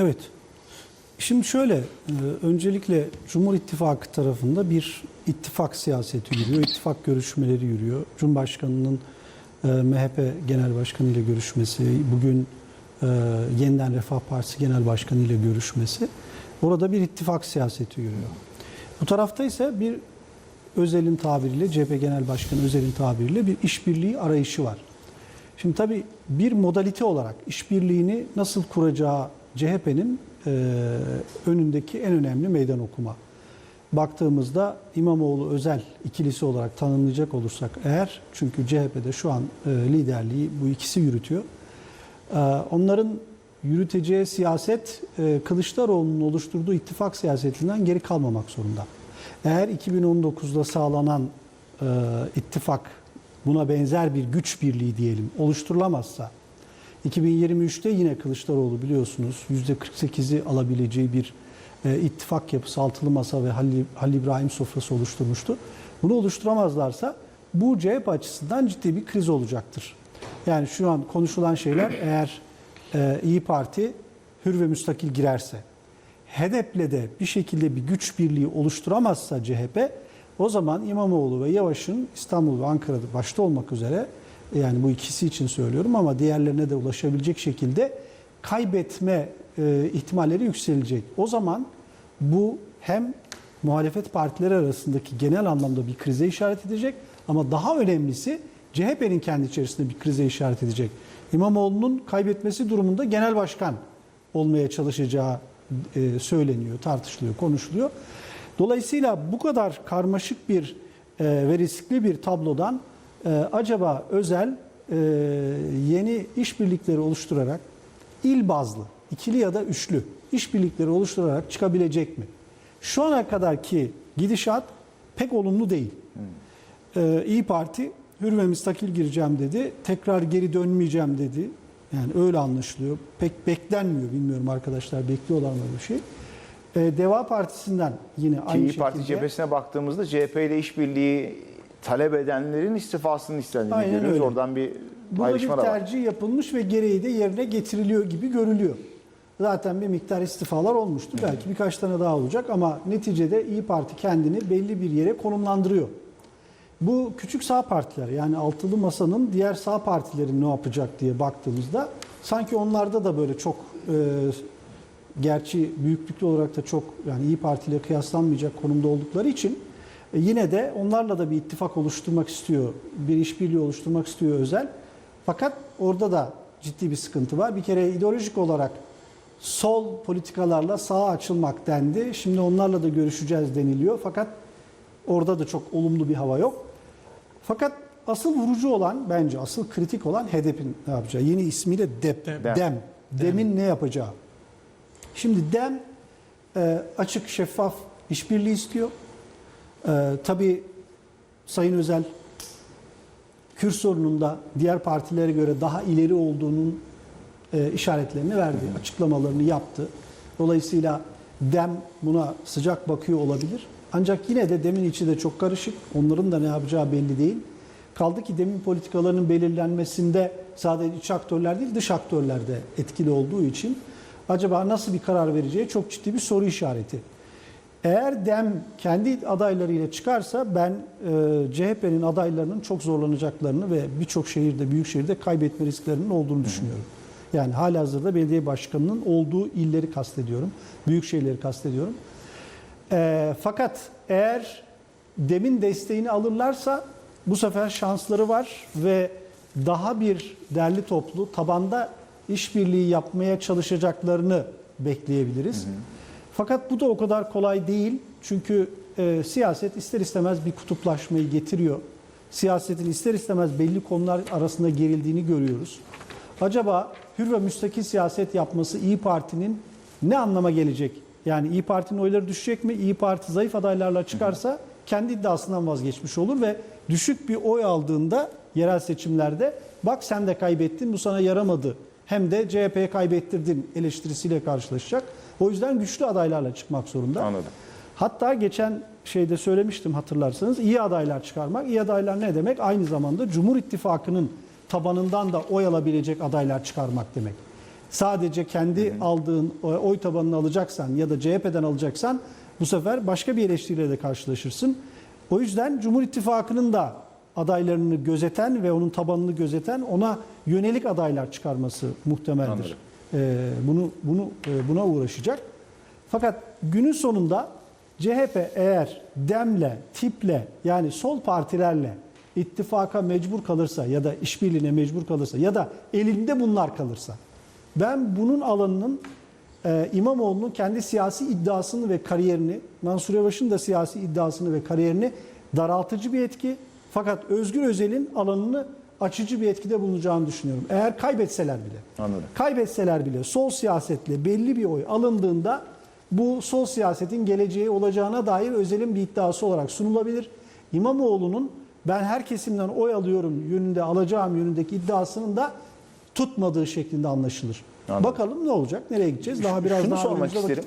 Evet. Şimdi şöyle, e, öncelikle Cumhur İttifakı tarafında bir ittifak siyaseti yürüyor, ittifak görüşmeleri yürüyor. Cumhurbaşkanının e, MHP Genel Başkanı ile görüşmesi, bugün e, Yeniden Refah Partisi Genel Başkanı ile görüşmesi. Orada bir ittifak siyaseti yürüyor. Bu tarafta ise bir Özel'in tabiriyle, CHP Genel Başkanı Özel'in tabiriyle bir işbirliği arayışı var. Şimdi tabii bir modalite olarak işbirliğini nasıl kuracağı CHP'nin e, önündeki en önemli meydan okuma. Baktığımızda İmamoğlu özel ikilisi olarak tanımlayacak olursak eğer çünkü CHP'de şu an e, liderliği bu ikisi yürütüyor. E, onların yürüteceği siyaset e, Kılıçdaroğlu'nun oluşturduğu ittifak siyasetinden geri kalmamak zorunda. Eğer 2019'da sağlanan e, ittifak buna benzer bir güç birliği diyelim oluşturulamazsa 2023'te yine Kılıçdaroğlu biliyorsunuz %48'i alabileceği bir e, ittifak yapısı altılı masa ve Halil, Halil İbrahim sofrası oluşturmuştu. Bunu oluşturamazlarsa bu CHP açısından ciddi bir kriz olacaktır. Yani şu an konuşulan şeyler eğer e, İyi Parti hür ve müstakil girerse, HDP'le de bir şekilde bir güç birliği oluşturamazsa CHP o zaman İmamoğlu ve Yavaş'ın İstanbul ve Ankara'da başta olmak üzere yani bu ikisi için söylüyorum ama diğerlerine de ulaşabilecek şekilde kaybetme e, ihtimalleri yükselecek. O zaman bu hem muhalefet partileri arasındaki genel anlamda bir krize işaret edecek ama daha önemlisi CHP'nin kendi içerisinde bir krize işaret edecek. İmamoğlu'nun kaybetmesi durumunda genel başkan olmaya çalışacağı e, söyleniyor, tartışılıyor, konuşuluyor. Dolayısıyla bu kadar karmaşık bir e, ve riskli bir tablodan e, acaba özel e, yeni işbirlikleri oluşturarak il bazlı, ikili ya da üçlü işbirlikleri oluşturarak çıkabilecek mi? Şu ana kadarki gidişat pek olumlu değil. Ee, İyi Parti hür ve müstakil gireceğim dedi. Tekrar geri dönmeyeceğim dedi. Yani öyle anlaşılıyor. Pek beklenmiyor. Bilmiyorum arkadaşlar bekliyorlar mı bir şey. Ee, Deva Partisi'nden yine Ki aynı İyi şekilde. Parti cephesine baktığımızda CHP ile işbirliği talep edenlerin istifasını istendiğini Aynen görüyoruz. öyle. Oradan bir Burada bir ayrışma da var. tercih yapılmış ve gereği de yerine getiriliyor gibi görülüyor. Zaten bir miktar istifalar olmuştu. Belki birkaç tane daha olacak ama neticede İyi Parti kendini belli bir yere konumlandırıyor. Bu küçük sağ partiler yani altılı masanın diğer sağ partilerin ne yapacak diye baktığımızda sanki onlarda da böyle çok e, gerçi büyüklükte olarak da çok yani İyi Parti ile kıyaslanmayacak konumda oldukları için yine de onlarla da bir ittifak oluşturmak istiyor. Bir işbirliği oluşturmak istiyor özel. Fakat orada da ciddi bir sıkıntı var. Bir kere ideolojik olarak sol politikalarla sağa açılmak dendi. Şimdi onlarla da görüşeceğiz deniliyor. Fakat orada da çok olumlu bir hava yok. Fakat asıl vurucu olan bence asıl kritik olan HDP'nin ne yapacağı. Yeni ismiyle DEP, Dem. DEM. DEM'in ne yapacağı. Şimdi DEM e, açık şeffaf işbirliği istiyor. E, tabii Sayın Özel Kürt sorununda diğer partilere göre daha ileri olduğunun e, işaretlerini verdi, açıklamalarını yaptı. Dolayısıyla DEM buna sıcak bakıyor olabilir. Ancak yine de DEM'in içi de çok karışık. Onların da ne yapacağı belli değil. Kaldı ki DEM'in politikalarının belirlenmesinde sadece iç aktörler değil dış aktörler de etkili olduğu için acaba nasıl bir karar vereceği çok ciddi bir soru işareti. Eğer DEM kendi adaylarıyla çıkarsa ben e, CHP'nin adaylarının çok zorlanacaklarını ve birçok şehirde, büyük şehirde kaybetme risklerinin olduğunu düşünüyorum. Yani halihazırda belediye başkanının olduğu illeri kastediyorum. Büyük şehirleri kastediyorum. E, fakat eğer DEM'in desteğini alırlarsa bu sefer şansları var ve daha bir derli toplu tabanda işbirliği yapmaya çalışacaklarını bekleyebiliriz. Fakat bu da o kadar kolay değil. Çünkü e, siyaset ister istemez bir kutuplaşmayı getiriyor. Siyasetin ister istemez belli konular arasında gerildiğini görüyoruz. Acaba hür ve müstakil siyaset yapması İyi Parti'nin ne anlama gelecek? Yani İyi Parti'nin oyları düşecek mi? İyi Parti zayıf adaylarla çıkarsa kendi iddiasından vazgeçmiş olur ve düşük bir oy aldığında yerel seçimlerde bak sen de kaybettin bu sana yaramadı. Hem de CHP'ye kaybettirdin eleştirisiyle karşılaşacak. O yüzden güçlü adaylarla çıkmak zorunda. Anladım. Hatta geçen şeyde söylemiştim hatırlarsanız iyi adaylar çıkarmak. İyi adaylar ne demek? Aynı zamanda Cumhur İttifakı'nın tabanından da oy alabilecek adaylar çıkarmak demek. sadece kendi aldığın o- oy tabanını alacaksan ya da CHP'den alacaksan bu sefer başka bir eleştiriyle de karşılaşırsın. O yüzden Cumhur İttifakı'nın da adaylarını gözeten ve onun tabanını gözeten ona yönelik adaylar çıkarması muhtemeldir. Anladım. Ee, bunu bunu e, buna uğraşacak. Fakat günün sonunda CHP eğer demle, tiple yani sol partilerle ittifaka mecbur kalırsa ya da işbirliğine mecbur kalırsa ya da elinde bunlar kalırsa ben bunun alanının e, İmamoğlu'nun kendi siyasi iddiasını ve kariyerini, Mansur Yavaş'ın da siyasi iddiasını ve kariyerini daraltıcı bir etki fakat Özgür Özel'in alanını açıcı bir etkide bulunacağını düşünüyorum. Eğer kaybetseler bile. Anladım. Kaybetseler bile sol siyasetle belli bir oy alındığında bu sol siyasetin geleceği olacağına dair Özel'in bir iddiası olarak sunulabilir. İmamoğlu'nun ben her kesimden oy alıyorum yönünde alacağım yönündeki iddiasının da tutmadığı şeklinde anlaşılır. Anladım. Bakalım ne olacak, nereye gideceğiz? Daha biraz Şunu daha sormak isterim.